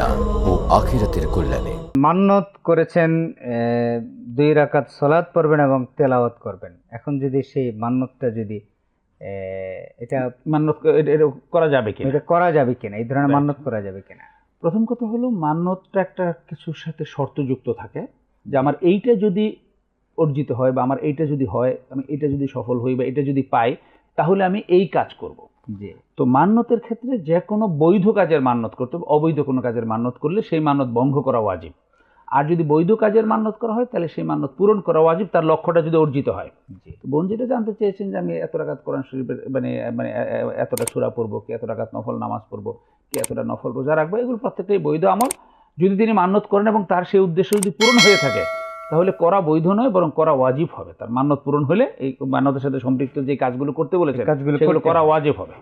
দুনিয়া ও আখিরাতের কল্যাণে। মান্নত করেছেন দুই রাকাত সলাৎ পড়বেন এবং তেলাওয়াত করবেন। এখন যদি সেই মান্নতটা যদি এটা এটা করা যাবে কি এটা করা যাবে কিনা? এই ধরনের. মান্নত করা যাবে কিনা? প্রথম কথা হলো মান্যতটা একটা কিছুর সাথে শর্তযুক্ত থাকে যে আমার এইটা যদি অর্জিত হয় বা আমার এইটা যদি হয় আমি এটা যদি সফল হই বা এটা যদি পাই তাহলে আমি এই কাজ করব। তো মান্যতের ক্ষেত্রে যে কোনো বৈধ কাজের মান্যত করতে হবে অবৈধ কোনো কাজের মান্যত করলে সেই মান্যত ভঙ্গ করা ওয়াজিব। আর যদি বৈধ কাজের মান্যত করা হয় তাহলে সেই মান্যত পূরণ করা ওয়াজিব তার লক্ষ্যটা যদি অর্জিত হয়। বোন যেটা জানতে চেয়েছেন যে আমি এত রাকাত কোরআন শরীফের মানে মানে এতটা সুরা পড়ব কি এত রাকাত নফল নামাজ পড়ব কি এতটা নফল রোজা রাখব এগুলো প্রত্যেকটাই বৈধ আমল। যদি তিনি মান্যত করেন এবং তার সেই উদ্দেশ্য যদি পূরণ হয়ে থাকে তাহলে করা বৈধ নয় বরং করা ওয়াজিব হবে। তার মান্যত পূরণ হলে এই মান্যতের সাথে সম্পৃক্ত যে কাজগুলো করতে বলেছে কাজগুলো করা ওয়াজিব হবে।